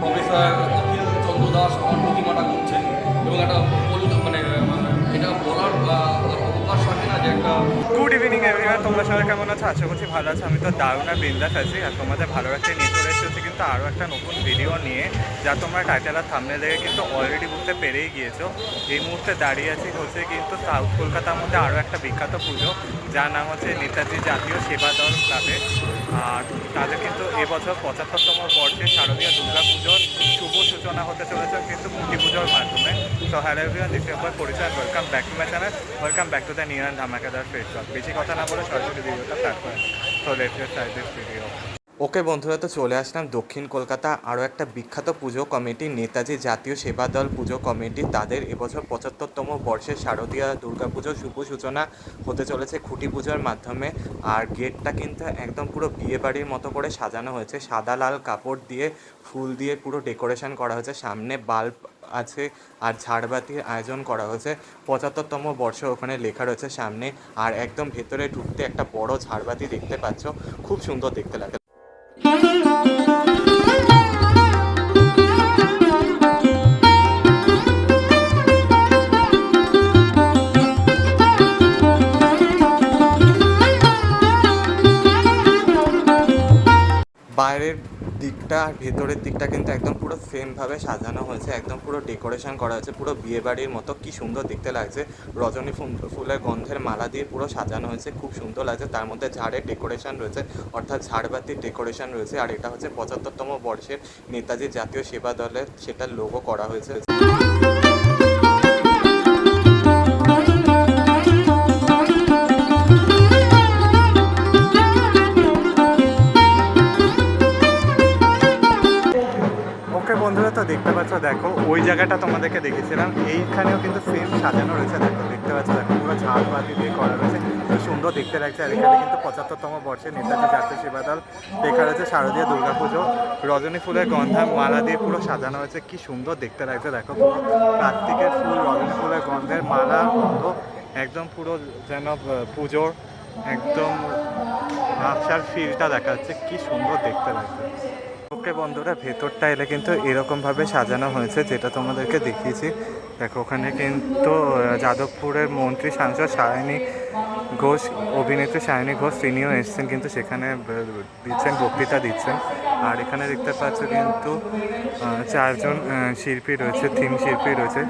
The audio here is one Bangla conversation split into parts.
প্রফেসর অখিল চন্দ্র দাস আমার প্রতিমাটা করছেন এবং একটা ইভিনিং এভরিওয়ান তোমরা সবাই কেমন আছো? আশা করছি ভালো আছো। আমি তো দারুণ আর বিন্দাস আছি। আর তোমাদের ভালো একটা নিয়ে চলে এসেছি কিন্তু আরও একটা নতুন ভিডিও নিয়ে, যা তোমরা টাইটেল আর থামনে দেখে কিন্তু অলরেডি বুঝতে পেরেই গিয়েছো। এই মুহূর্তে দাঁড়িয়ে আছি হচ্ছে কিন্তু সাউথ কলকাতার মধ্যে আরও একটা বিখ্যাত পুজো, যার নাম হচ্ছে নেতাজি জাতীয় সেবা দল ক্লাবে আর তাদের কিন্তু এবছর পঁচাত্তরতম বর্ষে শারদীয় দুর্গা পুজোর শুভ সূচনা হতে চলেছে কিন্তু মূর্তি পুজোর মাধ্যমে। তো হ্যালো এভরিওয়ান দিস পরিচয় welcome back to my channel welcome back to the new and ধামাকাদার ফেস বেশি কথা না বলে ওকে বন্ধুরা, তো চলে আসলাম দক্ষিণ কলকাতা। আরও একটা বিখ্যাত পুজো কমিটি, নেতাজি জাতীয় সেবা দল পুজো কমিটি। তাদের এবছর পঁচাত্তরতম বর্ষের শারদীয়া দুর্গাপুজোর শুভ সূচনা হতে চলেছে খুঁটি পুজোর মাধ্যমে। আর গেটটা কিন্তু একদম পুরো বিয়ে বাড়ির মতো করে সাজানো হয়েছে। সাদা লাল কাপড় দিয়ে, ফুল দিয়ে পুরো ডেকোরেশন করা হয়েছে। সামনে বাল্ব আছে আর ঝাড়বাতির আয়োজন করা হয়েছে। পঁচাত্তরতম বর্ষ ওখানে লেখা রয়েছে সামনে আর একদম ভেতরে ঢুকতে একটা বড় ঝাড়বাতি দেখতে পাচ্ছ। খুব সুন্দর দেখতে লাগে। বাইরের দিকটা আর ভেতরের দিকটা কিন্তু একদম পুরো সেমভাবে সাজানো হয়েছে, একদম পুরো ডেকোরেশন করা হয়েছে, পুরো বিয়ে বাড়ির মতো কি সুন্দর দেখতে লাগছে। রজনী ফুলের গন্ধের মালা দিয়ে পুরো সাজানো হয়েছে, খুব সুন্দর লাগছে। তার মধ্যে ঝাড়ের ডেকোরেশন রয়েছে, অর্থাৎ ঝাড়বাতির ডেকোরেশন রয়েছে, আর এটা হচ্ছে পঁচাত্তরতম বর্ষের নেতাজি জাতীয় সেবা দলের সেটার লোগো করা হয়েছে। ওকে বন্ধুরা তো দেখতে পাচ্ছ, দেখো, ওই জায়গাটা তোমাদেরকে দেখেছিলাম এইখানেও কিন্তু সেম সাজানো রয়েছে, দেখো, দেখতে পাচ্ছ, দেখো, পুরো ঝাড়বাতি দিয়ে করা রয়েছে। খুব সুন্দর দেখতে লাগছে, আর এখানে কিন্তু পঁচাত্তরতম বর্ষে নেতাজি জাতীয় সেবা দল লেখা রয়েছে শারদীয় দুর্গাপুজো, রজনী ফুলের গন্ধা, মালা দিয়ে পুরো সাজানো হয়েছে, কি সুন্দর দেখতে লাগছে, দেখো, পুরো প্লাস্টিকের ফুল, রজনী ফুলের গন্ধের মালা গন্ধ একদম পুরো যেন পুজোর একদম আসার ফিলটা দেখাচ্ছে, কি সুন্দর দেখতে লাগছে। ওকে বন্ধুরা, ভেতরটা এলে কিন্তু এরকমভাবে সাজানো হয়েছে, যেটা তোমাদেরকে দেখিয়েছি। দেখো, ওখানে কিন্তু যাদবপুরের মন্ত্রী সাংসদ সায়নী ঘোষ, অভিনেত্রী সায়নী ঘোষ, তিনিও এসছেন কিন্তু সেখানে দিচ্ছেন, বক্তৃতা দিচ্ছেন। আর এখানে দেখতে পাচ্ছ কিন্তু চারজন শিল্পী রয়েছে, থিম শিল্পী রয়েছে।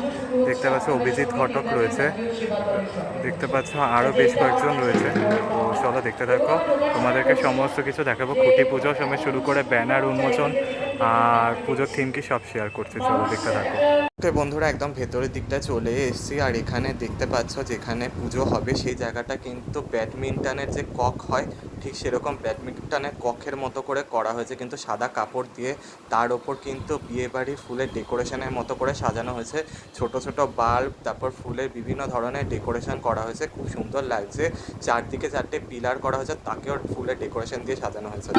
দেখতে পাচ্ছ অভিজিৎ ঘটক রয়েছে। দেখতে পাচ্ছ আরও বেশ কয়েকজন রয়েছে। চলো দেখতে থাকো। তোমাদেরকে সমস্ত কিছু দেখাবো। খুঁটি পুজোর সময় শুরু করে ব্যানার উন্মোচন আর পুজোর থিম কি সব শেয়ার করছি, চলো দেখতে থাকো। ওকে বন্ধুরা, একদম ভেতরের দিকটা চলে এসেছি, আর এখানে দেখতে পাচ্ছ যেখানে পুজো হবে, সেই জায়গাটা কিন্তু ব্যাডমিন্টনের যে কক হয়, ঠিক সেরকম ব্যাডমিন্টনের কক্ষের মতো করে করা হয়েছে, কিন্তু সাদা কাপড় দিয়ে তার ওপর কিন্তু বিয়েবাড়ির ফুলের ডেকোরেশনের মতো করে সাজানো হয়েছে। ছোট ছোট বাল্ব, তারপর ফুলের বিভিন্ন ধরনের ডেকোরেশন করা হয়েছে, খুব সুন্দর লাগছে। চারদিকে চারটে পিলার করা হয়েছে, তাকেও ফুলের ডেকোরেশন দিয়ে সাজানো হয়েছে।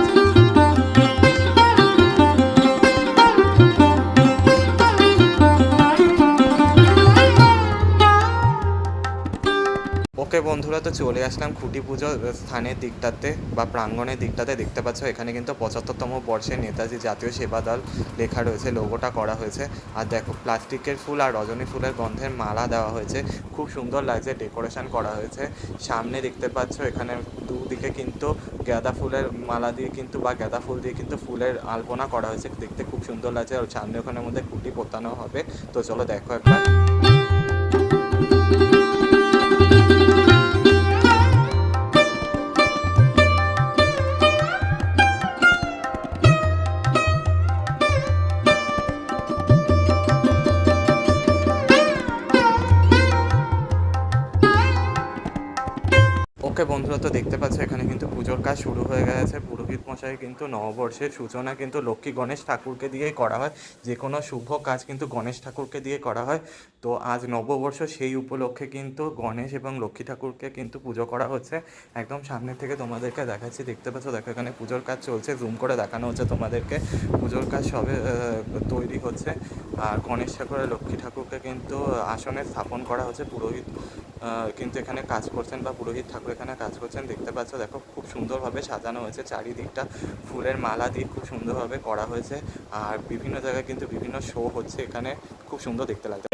ওকে বন্ধুরা, তো চলে আসলাম খুঁটি পুজো স্থানের দিকটাতে বা প্রাঙ্গণের দিকটাতে। দেখতে পাচ্ছ, এখানে কিন্তু পঁচাত্তরতম বর্ষে নেতাজি জাতীয় সেবা দল লেখা রয়েছে লোগোটা করা হয়েছে। আর দেখো, প্লাস্টিকের ফুল আর রজনী ফুলের গন্ধের মালা দেওয়া হয়েছে। খুব সুন্দর লাগছে, ডেকোরেশন করা হয়েছে। সামনে দেখতে পাচ্ছ, এখানে দুদিকে কিন্তু গাঁদা ফুলের মালা দিয়ে কিন্তু বা গাঁদা ফুল দিয়ে কিন্তু ফুলের আলপনা করা হয়েছে। দেখতে খুব সুন্দর লাগছে। আর সামনে ওখানের মধ্যে খুঁটি পোতানো হবে। তো চলো দেখো একবার। ওকে বন্ধুরা তো দেখতে পাচ্ছ, এখানে কিন্তু পুজোর কাজ শুরু হয়ে গেছে। পুরোহিত মশাই কিন্তু নববর্ষের সূচনা কিন্তু লক্ষ্মী গণেশ ঠাকুরকে দিয়েই করা হয়। যে কোনো শুভ কাজ কিন্তু গণেশ ঠাকুরকে দিয়ে করা হয়। তো আজ নববর্ষ সেই উপলক্ষে কিন্তু গণেশ এবং লক্ষ্মী ঠাকুরকে কিন্তু পুজো করা হচ্ছে। একদম সামনে থেকে তোমাদেরকে দেখাচ্ছি, দেখতে পাচ্ছ, দেখো এখানে পুজোর কাজ চলছে। জুম করে দেখানো হচ্ছে তোমাদেরকে। পুজোর কাজ সবে তৈরি হচ্ছে। আর গণেশ ঠাকুর আর লক্ষ্মী ঠাকুরকে কিন্তু আসনে স্থাপন করা হচ্ছে। পুরোহিত কিন্তু এখানে কাজ করছেন বা পুরোহিত ঠাকুর কাজ করছেন, দেখতে পাচ্ছ, দেখো খুব সুন্দরভাবে সাজানো হয়েছে, চারিদিকটা ফুলের মালা দিয়ে খুব সুন্দরভাবে করা হয়েছে আর বিভিন্ন জায়গায় কিন্তু বিভিন্ন শো হচ্ছে এখানে, খুব সুন্দর দেখতে লাগছে।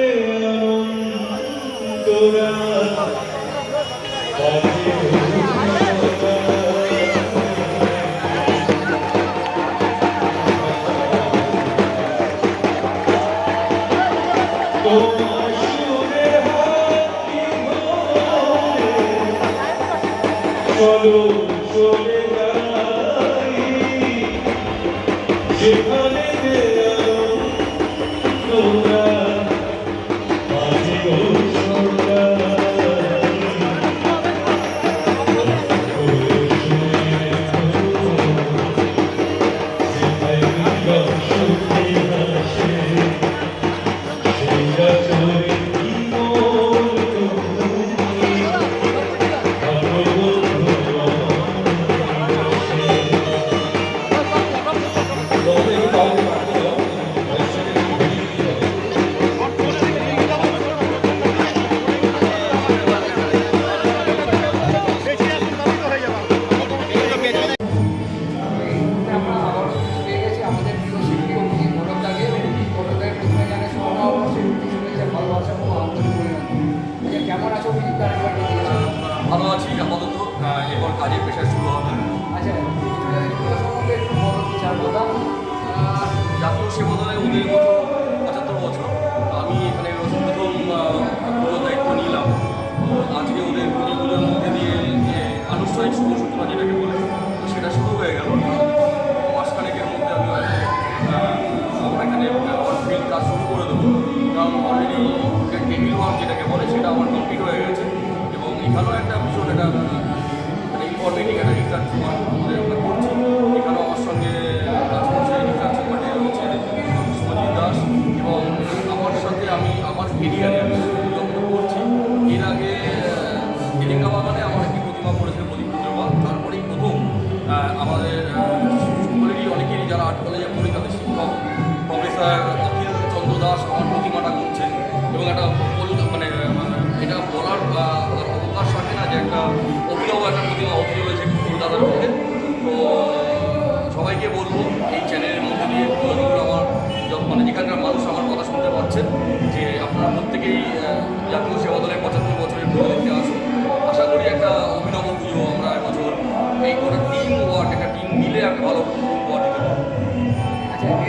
যেখানে এখানেও একটা ভীষণ একটা মানে ইম্পর্টেন্ট এখানে রিসার্চ আমাদের আমরা করছি। এখানেও আমার সঙ্গে কাজ করছে রিসার্চ মানে হচ্ছে সুমজিৎ দাস এবং আমার সাথে আমি, আমার এরিয়ারে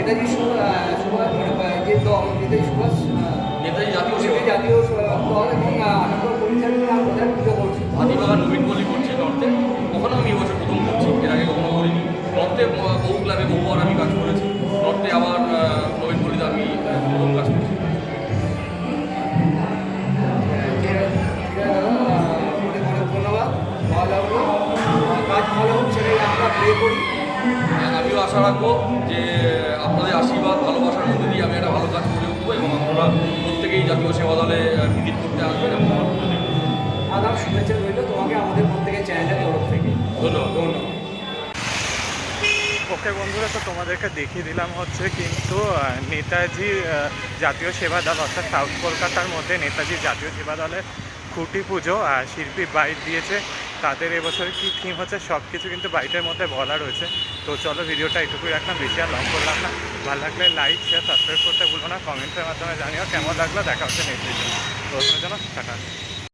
নেতাজি সুভাষ যে দল নেতাজি সুভাষ নেতাজি জাতীয় জাতীয় দল এবং আনন্দ পরিচালনা কোথায় পুজো করছে। হাতিবাগান নবীন পল্লী করছি নর্থে। কখনো আমি এবছর প্রথম করছি এর আগে কখনো করিনি। নর্থে বহু ক্লাবে বহুবার আমি কাজ করেছি। নর্থে আবার আপনারা প্রত্যেকেই জাতীয় সেবা দলে ভিজিট করতে আসবেন এবং। আদাব শুভেচ্ছা রইল। তোমাকে আমাদের প্রত্যেকের চ্যানেলের তরফ থেকে। ধন্যবাদ ধন্যবাদ। ওকে বন্ধুরা তো তোমাদেরকে দেখিয়ে দিলাম হচ্ছে কিন্তু নেতাজি জাতীয় সেবা দল অর্থাৎ সাউথ কলকাতার মধ্যে নেতাজি জাতীয় সেবা দলের খুঁটি পুজো আর শিল্পী বাইট দিয়েছে। তাদের এবছর কি থিম হচ্ছে সব কিছু কিন্তু বাইটের মধ্যে বলা রয়েছে। তো চলো ভিডিওটা এটুকুই রাখলাম, বেশি আর লং করলাম না। ভালো লাগলে লাইক শেয়ার সাবস্ক্রাইব করতে ভুলো না কমেন্টের মাধ্যমে জানিও কেমন লাগল, দেখা হচ্ছে নেক্সট ভিডিও তো। জন্য